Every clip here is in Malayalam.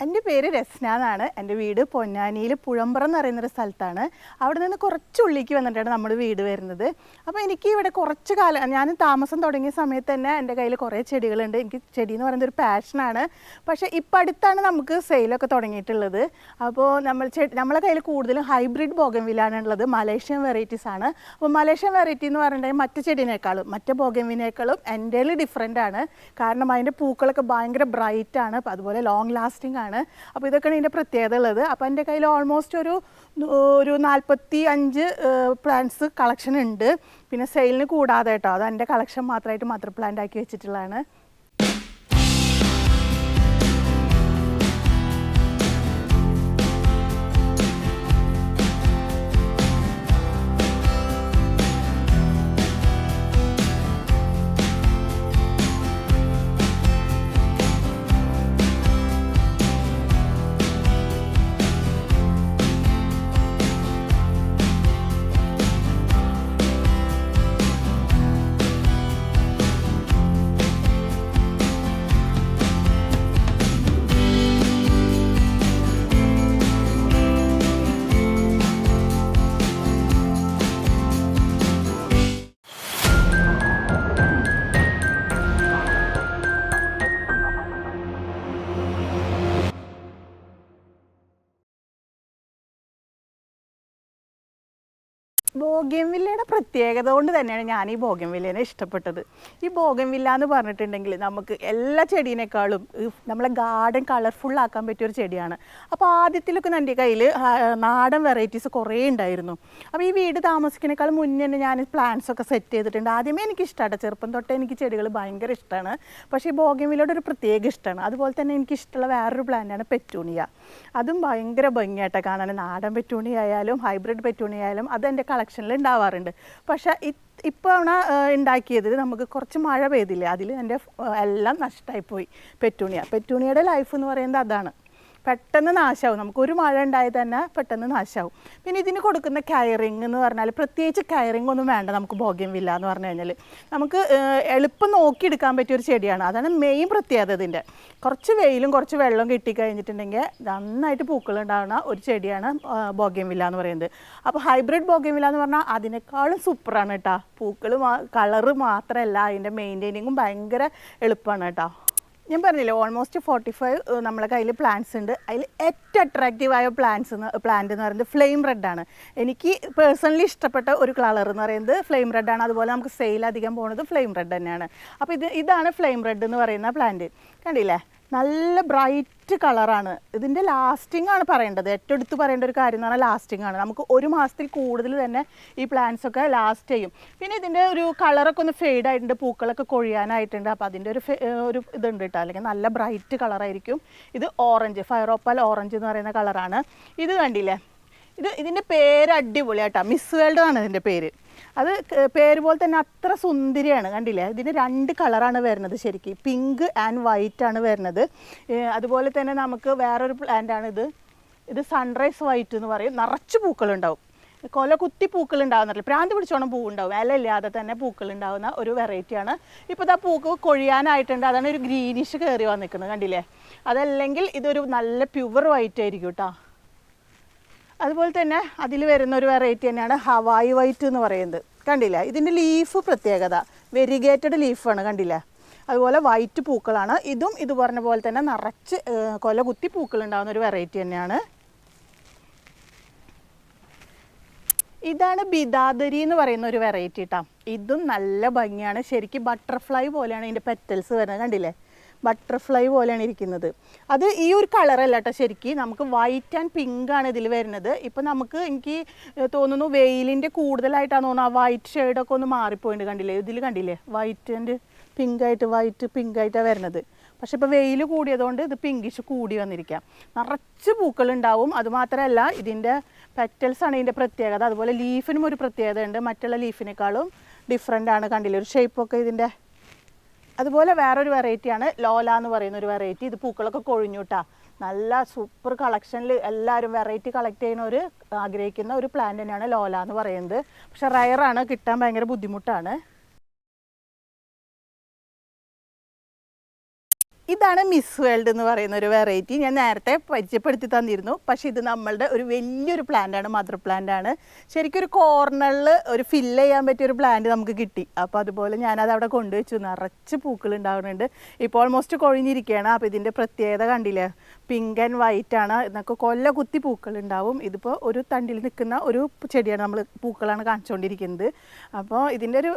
എന്റെ പേര് രസ്ന എന്നാണ്. എന്റെ വീട് പൊന്നാനിയിൽ പുഴമ്പറം എന്ന് പറയുന്നൊരു സ്ഥലത്താണ്. അവിടെ നിന്ന് കുറച്ച് ഉള്ളിലേക്ക് വന്നിട്ടാണ് നമ്മുടെ വീട് വരുന്നത്. അപ്പോൾ എനിക്ക് ഇവിടെ കുറച്ച് കാലം ഞാൻ താമസം തുടങ്ങിയ സമയത്ത് തന്നെ എന്റെ കയ്യിൽ കുറേ ചെടികളുണ്ട്. എനിക്ക് ചെടി എന്ന് പറയുന്നത് ഒരു പാഷനാണ് പക്ഷേ ഇപ്പം അടുത്താണ് നമുക്ക് സെയിലൊക്കെ തുടങ്ങിയിട്ടുള്ളത്. അപ്പോൾ നമ്മൾ ചെടി നമ്മളെ കയ്യിൽ കൂടുതലും ഹൈബ്രിഡ് ബോഗൻവില്ലാണ് ഉള്ളത് മലേഷ്യൻ വെറൈറ്റീസ് ആണ്. അപ്പോൾ മലേഷ്യൻ വെറൈറ്റി എന്ന് പറഞ്ഞിട്ടുണ്ടെങ്കിൽ മറ്റു ചെടീനേക്കാളും മറ്റ് ബോഗൻവിനേക്കാളും എന്റെ ഡിഫറെന്റ് ആണ്. കാരണം അതിന്റെ പൂക്കളൊക്കെ ഭയങ്കര ബ്രൈറ്റ് ആണ്. അതുപോലെ ലോങ് ലാസ്റ്റിംഗ് ആണ്. അപ്പോൾ ഇതൊക്കെയാണ് ഇതിന്റെ പ്രത്യേകത ഉള്ളത്. അപ്പോൾ എന്റെ കയ്യിൽ ഓൾമോസ്റ്റ് ഒരു ഒരു നാൽപ്പത്തി അഞ്ച് പ്ലാന്റ്സ് കളക്ഷൻ ഉണ്ട്. പിന്നെ സെയിലിന് കൂടാതെ കേട്ടോ. അത് എന്റെ കളക്ഷൻ മാത്രമായിട്ട് മദർ പ്ലാന്റ് ആക്കി വെച്ചിട്ടുള്ളതാണ്. ബോഗൻവില്ലയുടെ പ്രത്യേകത കൊണ്ട് തന്നെയാണ് ഞാൻ ഈ ബോഗ്യംവില്ലേനെ ഇഷ്ടപ്പെട്ടത്. ഈ ബോഗ്യംവില്ല എന്ന് പറഞ്ഞിട്ടുണ്ടെങ്കിൽ നമുക്ക് എല്ലാ ചെടീനേക്കാളും നമ്മളെ ഗാർഡൻ കളർഫുൾ ആക്കാൻ പറ്റിയ ഒരു ചെടിയാണ്. അപ്പോൾ ആദ്യത്തിലൊക്കെ എന്റെ കയ്യിൽ നാടൻ വെറൈറ്റീസ് കുറേ ഉണ്ടായിരുന്നു. അപ്പോൾ ഈ വീട് താമസിക്കുന്നേക്കാൾ മുന്നേ തന്നെ ഞാൻ പ്ലാന്റ്സ് ഒക്കെ സെറ്റ് ചെയ്തിട്ടുണ്ട്. ആദ്യമേ എനിക്ക് ഇഷ്ടമാണ് ചെറുപ്പം തൊട്ടേ എനിക്ക് ചെടികൾ ഭയങ്കര ഇഷ്ടമാണ് പക്ഷേ ഈ ബോഗ്യംവില്ലയുടെ ഒരു പ്രത്യേക ഇഷ്ടമാണ് അതുപോലെ തന്നെ എനിക്ക് ഇഷ്ടമുള്ള വേറൊരു പ്ലാന്റാണ് പെറ്റൂണിയ. അതും ഭയങ്കര ഭംഗിയായിട്ടാണ് കാണാൻ. നാടൻ പെറ്റൂണിയ ആയാലും ഹൈബ്രിഡ് പെറ്റൂണിയ ആയാലും അത് എന്റെ കളക്ഷനിൽ ഉണ്ടാവാറുണ്ട്. പക്ഷേ ഇപ്പോഴാണ് ഉണ്ടാക്കിയത് നമുക്ക് കുറച്ച് മഴ പെയ്തില്ലേ അതിൽ എന്റെ എല്ലാം നഷ്ടമായിപ്പോയി പെറ്റൂണിയ. പെറ്റൂണിയയുടെ ലൈഫ് എന്ന് പറയുന്നത് അതാണ്. പെട്ടെന്ന് നാശമാവും നമുക്ക് ഒരു മഴ ഉണ്ടായി തന്നെ പെട്ടെന്ന് നാശമാവും പിന്നെ ഇതിന് കൊടുക്കുന്ന കയറിങ് എന്ന് പറഞ്ഞാൽ പ്രത്യേകിച്ച് കയറിങ് ഒന്നും വേണ്ട നമുക്ക് ബോഗ്യമില്ല എന്ന് പറഞ്ഞു കഴിഞ്ഞാൽ നമുക്ക് എളുപ്പം നോക്കിയെടുക്കാൻ പറ്റിയ ഒരു ചെടിയാണ്. അതാണ് മെയിൻ പ്രത്യേകത ഇതിന്റെ. കുറച്ച് വെയിലും കുറച്ച് വെള്ളവും കിട്ടിക്കഴിഞ്ഞിട്ടുണ്ടെങ്കിൽ നന്നായിട്ട് പൂക്കൾ ഉണ്ടാകുന്ന ഒരു ചെടിയാണ് ബോഗ്യമില്ല എന്ന് പറയുന്നത്. അപ്പോൾ ഹൈബ്രിഡ് ബോഗ്യമില്ല എന്ന് പറഞ്ഞാൽ അതിനേക്കാളും സൂപ്പറാണ് കേട്ടോ. പൂക്കൾ കളറ് മാത്രമല്ല അതിന്റെ മെയിന്റെയിനിങ്ങും ഭയങ്കര എളുപ്പമാണ് കേട്ടോ. ഞാൻ പറഞ്ഞില്ലേ ഓൾമോസ്റ്റ് ഫോർട്ടി ഫൈവ് നമ്മളെ കയ്യിൽ പ്ലാന്റ്സ് ഉണ്ട്. അതിൽ ഏറ്റവും അട്രാക്റ്റീവായ പ്ലാന്റ്സ് എന്ന് പ്ലാന്റ് എന്ന് പറയുന്നത് ഫ്ലെയിം റെഡാണ് എനിക്ക് പേഴ്സണലി ഇഷ്ടപ്പെട്ട ഒരു കളർ എന്ന് പറയുന്നത് ഫ്ലെയിം റെഡാണ് അതുപോലെ നമുക്ക് സെയിൽ അധികം പോകുന്നത് ഫ്ലെയിം റെഡ് തന്നെയാണ്. അപ്പോൾ ഇത് ഇതാണ് ഫ്ലെയിം റെഡ് എന്ന് പറയുന്ന പ്ലാന്റ് കണ്ടില്ലേ? നല്ല ബ്രൈറ്റ് കളറാണ് ഇതിന്റെ ലാസ്റ്റിംഗ് ആണ് പറയേണ്ടത്. ഏറ്റവും എടുത്ത് പറയേണ്ട ഒരു കാര്യം എന്ന് പറഞ്ഞാൽ ലാസ്റ്റിംഗ് ആണ്. നമുക്ക് ഒരു മാസത്തിൽ കൂടുതൽ തന്നെ ഈ പ്ലാന്റ്സ് ഒക്കെ ലാസ്റ്റ് ചെയ്യും. പിന്നെ ഇതിന്റെ ഒരു കളറൊക്കെ ഒന്ന് ഫെയ്ഡ് ആയിട്ടുണ്ട് പൂക്കളൊക്കെ കൊഴിയാനായിട്ടുണ്ട്. അപ്പോൾ അതിന്റെ ഒരു ഒരു ഇതുണ്ട് കേട്ടോ. അല്ലെങ്കിൽ നല്ല ബ്രൈറ്റ് കളറായിരിക്കും ഇത് ഓറഞ്ച് ഫയറോപ്പാൽ ഓറഞ്ച് എന്ന് പറയുന്ന കളറാണ് ഇത് കണ്ടില്ലേ? ഇത് ഇതിന്റെ പേര് അടിപൊളിയാട്ടോ മിസ് വേൾഡ് ആണ് ഇതിന്റെ പേര്. അത് പേര് പോലെ തന്നെ അത്ര സുന്ദരിയാണ് കണ്ടില്ലേ? ഇതിന് രണ്ട് കളറാണ് വരുന്നത് ശരിക്കും. പിങ്ക് ആൻഡ് വൈറ്റ് ആണ് വരുന്നത്. അതുപോലെ തന്നെ നമുക്ക് വേറൊരു പ്ലാന്റ് ആണ് ഇത്. ഇത് സൺറൈസ് വൈറ്റ് എന്ന് പറയും. നിറച്ച് പൂക്കളുണ്ടാവും. കൊല കുത്തി പൂക്കൾ ഉണ്ടാവുന്നില്ല പ്രാന്ത് പിടിച്ചോണം പൂ ഉണ്ടാവും ഇല ഇല്ലാതെ തന്നെ പൂക്കൾ ഉണ്ടാവുന്ന ഒരു വെറൈറ്റിയാണ് ഇപ്പോൾ ഇതാ പൂക്ക് കൊഴിയാനായിട്ടുണ്ട്. അതാണ് ഒരു ഗ്രീനിഷ് കയറി വന്നിരിക്കുന്നത് കണ്ടില്ലേ? അതല്ലെങ്കിൽ ഇതൊരു നല്ല പ്യുവർ വൈറ്റ് ആയിരിക്കും കേട്ടോ അതുപോലെ തന്നെ അതിൽ വരുന്ന ഒരു വെറൈറ്റി തന്നെയാണ് ഹവായി വൈറ്റ് എന്ന് പറയുന്നത്. കണ്ടില്ല? ഇതിന്റെ ലീഫ് പ്രത്യേകത. വെരിഗേറ്റഡ് ലീഫാണ് കണ്ടില്ല? അതുപോലെ വൈറ്റ് പൂക്കളാണ്. ഇതും ഇത് പറഞ്ഞ പോലെ തന്നെ നിറച്ച് കൊല കുത്തി പൂക്കൾ ഉണ്ടാകുന്ന ഒരു വെറൈറ്റി തന്നെയാണ്. ഇതാണ് ബിദാദരി എന്ന് പറയുന്ന ഒരു വെറൈറ്റി കേട്ടോ ഇതും നല്ല ഭംഗിയാണ്. ശരിക്കും ബട്ടർഫ്ലൈ പോലെയാണ് ഇതിന്റെ പെറ്റൽസ് വരുന്നത്. കണ്ടില്ലേ? ബട്ടർഫ്ലൈ പോലെയാണ് ഇരിക്കുന്നത്. അത് ഈ ഒരു കളറല്ല കേട്ടോ ശരിക്കും. നമുക്ക് വൈറ്റ് ആൻഡ് പിങ്ക് ആണ് ഇതിൽ വരുന്നത്. ഇപ്പം നമുക്ക് എനിക്ക് തോന്നുന്നു വെയിലിന്റെ കൂടുതലായിട്ടാണ് തോന്നുന്നു ആ വൈറ്റ് ഷെയ്ഡൊക്കെ ഒന്ന് മാറിപ്പോയിട്ടുണ്ട് കണ്ടില്ലേ? ഇതിൽ കണ്ടില്ലേ? വൈറ്റ് ആൻഡ് പിങ്ക് ആയിട്ട് വൈറ്റ് പിങ്ക് ആയിട്ടാണ് വരുന്നത്. പക്ഷെ ഇപ്പോൾ വെയിൽ കൂടിയതുകൊണ്ട് ഇത് പിങ്കിഷ് കൂടി വന്നിരിക്കാം. നിറച്ച് പൂക്കളുണ്ടാവും അതുമാത്രമല്ല ഇതിന്റെ ആണ് ഇതിന്റെ പ്രത്യേകത. അതുപോലെ ലീഫിനും ഒരു പ്രത്യേകത ഉണ്ട് മറ്റുള്ള ലീഫിനേക്കാളും ഡിഫറെന്റ് ആണ് കണ്ടില്ലേ? ഒരു ഷേപ്പൊക്കെ ഇതിന്റെ അതുപോലെ വേറൊരു വെറൈറ്റിയാണ് ലോല എന്ന് പറയുന്ന ഒരു വെറൈറ്റി ഇത് പൂക്കളൊക്കെ കൊഴിഞ്ഞുട്ടാ. നല്ല സൂപ്പർ കളക്ഷനിൽ എല്ലാവരും വെറൈറ്റി കളക്ട് ചെയ്യുന്ന ഒരു ആഗ്രഹിക്കുന്ന ഒരു പ്ലാന്റ് തന്നെയാണ് ലോല എന്ന് പറയുന്നത്. പക്ഷെ റയറാണ് കിട്ടാൻ ഭയങ്കര ബുദ്ധിമുട്ടാണ്. ഇതാണ് മിസ് വേൾഡ് എന്ന് പറയുന്ന ഒരു വെറൈറ്റി ഞാൻ നേരത്തെ പരിചയപ്പെടുത്തി തന്നിരുന്നു. പക്ഷേ ഇത് നമ്മളുടെ ഒരു വലിയൊരു പ്ലാന്റ് ആണ് മദർ പ്ലാന്റ് ആണ്. ശരിക്കും ഒരു കോർണറിൽ ഒരു ഫില്ല് ചെയ്യാൻ പറ്റിയ ഒരു പ്ലാന്റ് നമുക്ക് കിട്ടി. അപ്പോൾ അതുപോലെ ഞാനത് അവിടെ കൊണ്ടുവച്ചു. നിറച്ച് പൂക്കൾ ഉണ്ടാകുന്നുണ്ട് ഇപ്പോൾ ഓൾമോസ്റ്റ് കൊഴിഞ്ഞിരിക്കുകയാണ്. അപ്പോൾ ഇതിന്റെ പ്രത്യേകത കണ്ടില്ലേ? പിങ്ക് ആൻഡ് വൈറ്റ് ആണ്. എന്നൊക്കെ കൊല്ല കുത്തി പൂക്കൾ ഉണ്ടാവും. ഇതിപ്പോൾ ഒരു തണ്ടിൽ നിൽക്കുന്ന ഒരു ചെടിയാണ് നമ്മൾ പൂക്കളാണ് കാണിച്ചുകൊണ്ടിരിക്കുന്നത് അപ്പോൾ ഇതിന്റെ ഒരു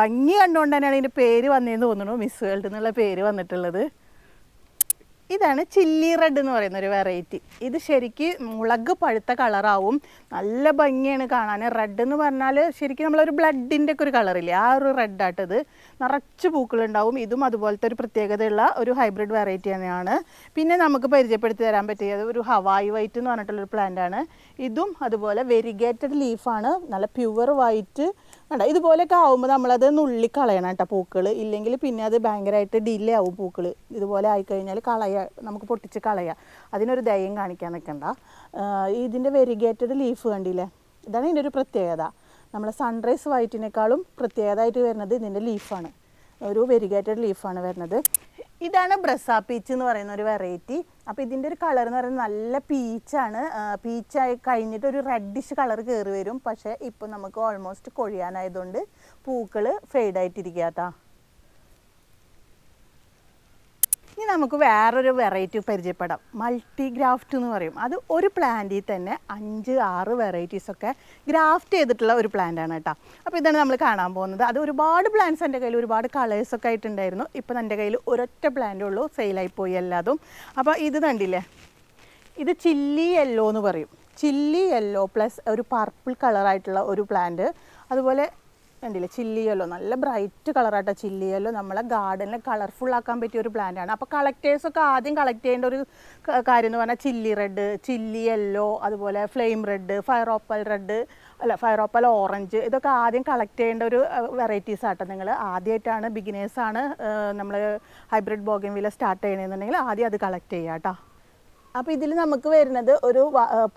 ഭംഗി കണ്ടുകൊണ്ട് തന്നെയാണ് ഇതിന്റെ പേര് വന്നതെന്ന് തോന്നുന്നു. മിസ് വേൾഡ് എന്നുള്ള പേര് വന്നിട്ടുള്ളത്. ഇതാണ് ചില്ലി റെഡ് എന്ന് പറയുന്ന ഒരു വെറൈറ്റി ഇത് ശരിക്ക് മുളക് പഴുത്ത കളറാവും നല്ല ഭംഗിയാണ് കാണാൻ. റെഡ് എന്ന് പറഞ്ഞാൽ ശരിക്കും നമ്മളൊരു ബ്ലഡിന്റെ ഒക്കെ ഒരു കളറില്ലേ ആ ഒരു റെഡ് ഇത്. നിറച്ച് പൂക്കളുണ്ടാവും. ഇതും അതുപോലത്തെ ഒരു പ്രത്യേകതയുള്ള ഒരു ഹൈബ്രിഡ് വെറൈറ്റി തന്നെയാണ്. പിന്നെ നമുക്ക് പരിചയപ്പെടുത്തി തരാൻ പറ്റിയത് ഒരു ഹവായ് വൈറ്റ് എന്ന് പറഞ്ഞിട്ടുള്ളൊരു പ്ലാന്റ് ആണ്. ഇതും അതുപോലെ വെരിഗേറ്റഡ് ലീഫാണ് നല്ല പ്യുവർ വൈറ്റ് കണ്ട ഇതുപോലെയൊക്കെ ആവുമ്പോൾ നമ്മളത് നുള്ളി കളയണം കേട്ടോ പൂക്കൾ ഇല്ലെങ്കിൽ പിന്നെ അത് ഭയങ്കരമായിട്ട് ഡിലേ ആവും പൂക്കൾ ഇതുപോലെ ആയിക്കഴിഞ്ഞാൽ കളയ നമുക്ക് പൊട്ടിച്ച് കളയാം. അതിനൊരു ദയം കാണിക്കാൻ നിൽക്കണ്ട ഇതിന്റെ വെരിഗേറ്റഡ് ലീഫ് കണ്ടില്ലേ? ഇതാണ് ഇതിന്റെ ഒരു പ്രത്യേകത. നമ്മളെ സൺറൈസ് വൈറ്റിനേക്കാളും പ്രത്യേകതയായിട്ട് വരുന്നത് ഇതിന്റെ ലീഫാണ് ഒരു വെരിഗേറ്റഡ് ലീഫാണ് വരുന്നത്. ഇതാണ് ബ്രസാ പീച്ച് എന്ന് പറയുന്ന ഒരു വെറൈറ്റി അപ്പോൾ ഇതിന്റെ ഒരു കളർ എന്ന് പറയുന്നത് നല്ല പീച്ചാണ് പീച്ചായി കഴിഞ്ഞിട്ട് ഒരു റെഡിഷ് കളർ കയറി വരും. പക്ഷേ ഇപ്പോൾ നമുക്ക് ഓൾമോസ്റ്റ് കൊഴിയാനായതുകൊണ്ട് പൂക്കൾ ഫെയ്ഡായിട്ടിരിക്കുക കേട്ടോ ഇനി നമുക്ക് വേറൊരു വെറൈറ്റി പരിചയപ്പെടാം. മൾട്ടി ഗ്രാഫ്റ്റ് എന്ന് പറയും. അത് ഒരു പ്ലാന്റിൽ തന്നെ അഞ്ച് ആറ് വെറൈറ്റീസൊക്കെ ഗ്രാഫ്റ്റ് ചെയ്തിട്ടുള്ള ഒരു പ്ലാന്റ് ആണ് കേട്ടോ. അപ്പോൾ ഇതാണ് നമ്മൾ കാണാൻ പോകുന്നത്. അത് ഒരുപാട് പ്ലാന്റ്സ് എന്റെ കയ്യിൽ ഒരുപാട് കളേഴ്സൊക്കെ ആയിട്ടുണ്ടായിരുന്നു. ഇപ്പം എന്റെ കയ്യിൽ ഒരൊറ്റ പ്ലാന്റേ ഉള്ളൂ സെയിലായി പോയി എല്ലാതും. അപ്പോൾ ഇത് കണ്ടില്ലേ? ഇത് ചില്ലി യെല്ലോ എന്ന് പറയും. ചില്ലി യെല്ലോ പ്ലസ് ഒരു പർപ്പിൾ കളറായിട്ടുള്ള ഒരു പ്ലാന്റ് അതുപോലെ കണ്ടില്ലേ? ചില്ലി യെല്ലോ നല്ല ബ്രൈറ്റ് കളറായിട്ടാണ് ചില്ലി യെല്ലോ നമ്മളെ ഗാർഡനിൽ കളർഫുൾ ആക്കാൻ പറ്റിയ ഒരു പ്ലാന്റ് ആണ്. അപ്പോൾ കളക്ടേഴ്സൊക്കെ ആദ്യം കളക്ട് ചെയ്യേണ്ട ഒരു കാര്യം എന്ന് പറഞ്ഞാൽ ചില്ലി റെഡ് ചില്ലി യെല്ലോ അതുപോലെ flame red fire opal red അല്ല ഫയർ ഓപ്പൽ ഓറഞ്ച് ഇതൊക്കെ ആദ്യം കളക്ട് ചെയ്യേണ്ട ഒരു വെറൈറ്റീസ് ആട്ടോ നിങ്ങൾ ആദ്യമായിട്ടാണ് ബിഗിനേഴ്സാണ് നമ്മൾ ഹൈബ്രിഡ് ബോഗൻ വില സ്റ്റാർട്ട് ചെയ്യണമെന്നുണ്ടെങ്കിൽ ആദ്യം അത് കളക്ട് ചെയ്യാം കേട്ടോ അപ്പോൾ ഇതിൽ നമുക്ക് വരുന്നത് ഒരു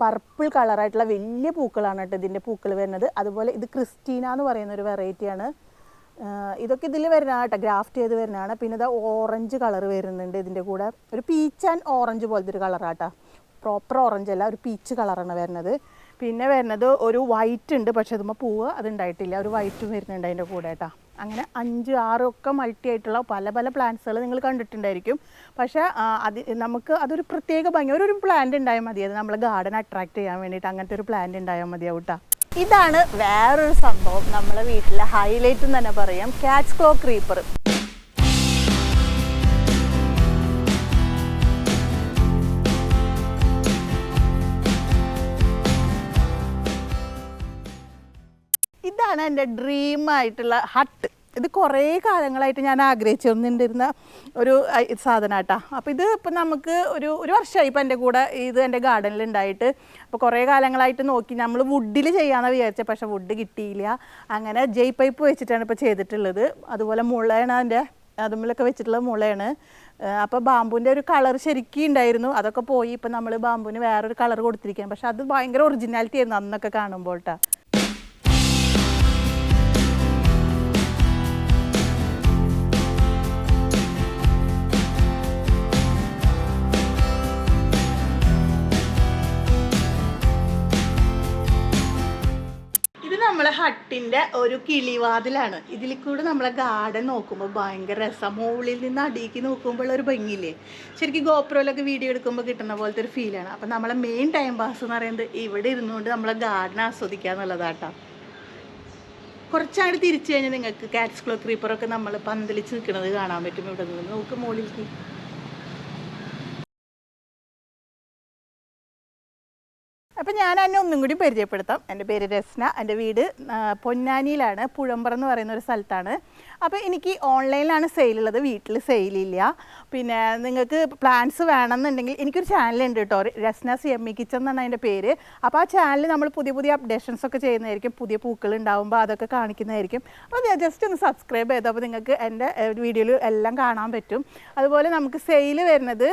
പർപ്പിൾ കളറായിട്ടുള്ള വലിയ പൂക്കളാണ് കേട്ടോ ഇതിന്റെ പൂക്കൾ വരുന്നത്. അതുപോലെ ഇത് ക്രിസ്റ്റീന എന്ന് പറയുന്ന ഒരു വെറൈറ്റിയാണ് ഇതൊക്കെ ഇതിൽ വരുന്നതാണ് കേട്ടോ ഗ്രാഫ്റ്റ് ചെയ്ത് വരുന്നതാണ്. പിന്നെ ഇത് ഓറഞ്ച് കളർ വരുന്നുണ്ട് ഇതിന്റെ കൂടെ. ഒരു പീച്ച് ആൻഡ് ഓറഞ്ച് പോലത്തെ ഒരു കളറാട്ടോ പ്രോപ്പർ ഓറഞ്ച് അല്ല ഒരു പീച്ച് കളറാണ് വരുന്നത്. പിന്നെ വരുന്നത് ഒരു വൈറ്റ് ഉണ്ട് പക്ഷെ അതുമ്പോൾ പൂവ് അതുണ്ടായിട്ടില്ല ഒരു വൈറ്റും വരുന്നുണ്ട് അതിന്റെ കൂടെ കേട്ടോ. അങ്ങനെ അഞ്ച് ആറ് ഒക്കെ മൾട്ടി ആയിട്ടുള്ള പല പല പ്ലാന്റ്സുകൾ നിങ്ങൾ കണ്ടിട്ടുണ്ടായിരിക്കും. പക്ഷേ അത് നമുക്ക് അതൊരു പ്രത്യേക ഭംഗി ഒരു ഒരു പ്ലാന്റ് ഉണ്ടായാൽ മതി. അത് നമ്മളെ ഗാർഡൻ അട്രാക്ട് ചെയ്യാൻ വേണ്ടിയിട്ട് അങ്ങനത്തെ ഒരു പ്ലാന്റ് ഉണ്ടായാൽ മതിയാവും കേട്ടോ ഇതാണ് വേറൊരു സംഭവം നമ്മളെ വീട്ടിലെ ഹൈലൈറ്റ് എന്ന് തന്നെ പറയാം. ക്യാച്ച് ക്ലോ ക്രീപ്പർ ഇതാണ് എന്റെ ഡ്രീമായിട്ടുള്ള ഹട്ട്. ഇത് കുറേ കാലങ്ങളായിട്ട് ഞാൻ ആഗ്രഹിച്ചിരുന്നിരുന്ന ഒരു സാധനം കേട്ടോ അപ്പോൾ ഇത് ഇപ്പം നമുക്ക് ഒരു ഒരു വർഷമായി ഇപ്പം എന്റെ കൂടെ ഇത് എന്റെ ഗാർഡനിൽ ഉണ്ടായിട്ട് അപ്പോൾ കുറേ കാലങ്ങളായിട്ട് നോക്കി നമ്മൾ വുഡിൽ ചെയ്യാമെന്ന് വിചാരിച്ചത് പക്ഷേ വുഡ് കിട്ടിയില്ല. അങ്ങനെ ജെയ് പൈപ്പ് വെച്ചിട്ടാണ് ഇപ്പോൾ ചെയ്തിട്ടുള്ളത്. അതുപോലെ മുളയാണ് അതിന്റെ അതുമ്മിലൊക്കെ വെച്ചിട്ടുള്ള മുളയാണ്. അപ്പോൾ ബാമ്പുവിന്റെ ഒരു കളർ ശരിക്കും ഉണ്ടായിരുന്നു അതൊക്കെ പോയി ഇപ്പം നമ്മൾ ബാമ്പുവിന് വേറൊരു കളർ കൊടുത്തിരിക്കുകയാണ്. പക്ഷേ അത് ഭയങ്കര ഒറിജിനാലിറ്റി ആയിരുന്നു അന്നൊക്കെ കാണുമ്പോൾ കേട്ടോ ഹട്ടിന്റെ ഒരു കിളിവാതിലാണ്. ഇതിൽ കൂടെ നമ്മളെ ഗാർഡൻ നോക്കുമ്പോൾ ഭയങ്കര രസം. മുകളിൽ നിന്ന് അടിയിക്ക് നോക്കുമ്പോൾ ഒരു ഭംഗിയില്ലേ? ശരിക്കും ഗോപ്രോയിലൊക്കെ വീഡിയോ എടുക്കുമ്പോൾ കിട്ടുന്ന പോലത്തെ ഒരു ഫീലാണ് അപ്പം നമ്മളെ മെയിൻ ടൈം പാസ് എന്ന് പറയുന്നത് ഇവിടെ ഇരുന്നുകൊണ്ട് നമ്മളെ ഗാർഡൻ ആസ്വദിക്കുക എന്നുള്ളതാട്ടോ കുറച്ചാട് തിരിച്ചു കഴിഞ്ഞാൽ നിങ്ങൾക്ക് കാറ്റ്സ് ക്ലോ ക്രീപ്പറൊക്കെ നമ്മൾ പന്തലിച്ച് നിൽക്കുന്നത് കാണാൻ പറ്റും ഇവിടെ നിന്ന് നോക്ക് മുകളിലേക്ക് അപ്പം ഞാൻ എന്നെ ഒന്നും കൂടി പരിചയപ്പെടുത്താം. എന്റെ പേര് രസ്ന. എന്റെ വീട് പൊന്നാനിയിലാണ്. പുഴമ്പറ എന്ന് പറയുന്ന ഒരു സ്ഥലത്താണ്. അപ്പോൾ എനിക്ക് ഓൺലൈനിലാണ് സെയിലുള്ളത് വീട്ടിൽ സെയിലില്ല പിന്നെ നിങ്ങൾക്ക് പ്ലാൻസ് വേണമെന്നുണ്ടെങ്കിൽ എനിക്കൊരു ചാനലുണ്ട് കേട്ടോ Rasna C M E kitchen എന്നാണ് അതിന്റെ പേര്. അപ്പോൾ ആ ചാനലിൽ നമ്മൾ പുതിയ പുതിയ അപ്ഡേഷൻസ് ഒക്കെ ചെയ്യുന്നതായിരിക്കും. പുതിയ പൂക്കൾ ഉണ്ടാകുമ്പോൾ അതൊക്കെ കാണിക്കുന്നതായിരിക്കും. അപ്പോൾ ജസ്റ്റ് ഒന്ന് സബ്സ്ക്രൈബ് ചെയ്തോ. അപ്പോൾ നിങ്ങൾക്ക് എന്റെ വീഡിയോയിൽ എല്ലാം കാണാൻ പറ്റും. അതുപോലെ നമുക്ക് സെയിൽ വരുന്നത്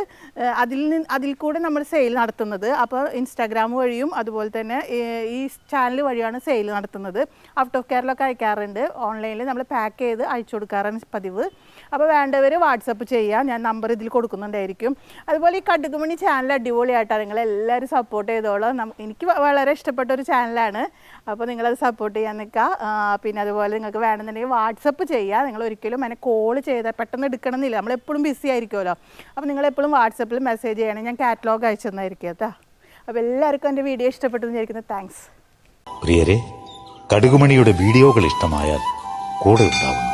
അതിൽ നിന്ന് അതിൽ കൂടെ നമ്മൾ സെയിൽ നടത്തുന്നത്. അപ്പോൾ ഇൻസ്റ്റാഗ്രാം വഴി വഴിയും അതുപോലെ തന്നെ ഈ ചാനൽ വഴിയാണ് സെയിൽ നടത്തുന്നത്. ഔട്ട് ഓഫ് കേരളമൊക്കെ അയക്കാറുണ്ട്. ഓൺലൈനിൽ നമ്മൾ പാക്ക് ചെയ്ത് അയച്ചു കൊടുക്കാറാണ് പതിവ്. അപ്പോൾ വേണ്ടവർ വാട്സപ്പ് ചെയ്യാം. ഞാൻ നമ്പർ ഇതിൽ കൊടുക്കുന്നുണ്ടായിരിക്കും. അതുപോലെ ഈ കടുകുമണി ചാനൽ അടിപൊളിയായിട്ടാണ്. നിങ്ങൾ എല്ലാവരും സപ്പോർട്ട് ചെയ്തോളാം എനിക്ക് വളരെ ഇഷ്ടപ്പെട്ട ഒരു ചാനലാണ് അപ്പോൾ നിങ്ങളത് സപ്പോർട്ട് ചെയ്യാൻ നിൽക്കുക പിന്നെ അതുപോലെ നിങ്ങൾക്ക് വേണമെന്നുണ്ടെങ്കിൽ വാട്സപ്പ് ചെയ്യുക നിങ്ങൾ ഒരിക്കലും എന്നെ കോൾ ചെയ്താൽ പെട്ടെന്ന് എടുക്കണമെന്നില്ല. നമ്മളെപ്പോഴും ബിസി ആയിരിക്കുമല്ലോ അപ്പോൾ നിങ്ങളെപ്പോഴും വാട്സപ്പിൽ മെസ്സേജ് ചെയ്യണം. ഞാൻ കാറ്റലോഗ് അയച്ചു തന്നായിരിക്കും കേട്ടോ. അപ്പോൾ എല്ലാവർക്കും എന്റെ വീഡിയോ ഇഷ്ടപ്പെട്ടു എന്ന് വിചാരിക്കുന്നത് താങ്ക്സ് പ്രിയരെ കടുകുമണിയുടെ വീഡിയോകൾ ഇഷ്ടമായാൽ കൂടെ ഉണ്ടാവുന്നു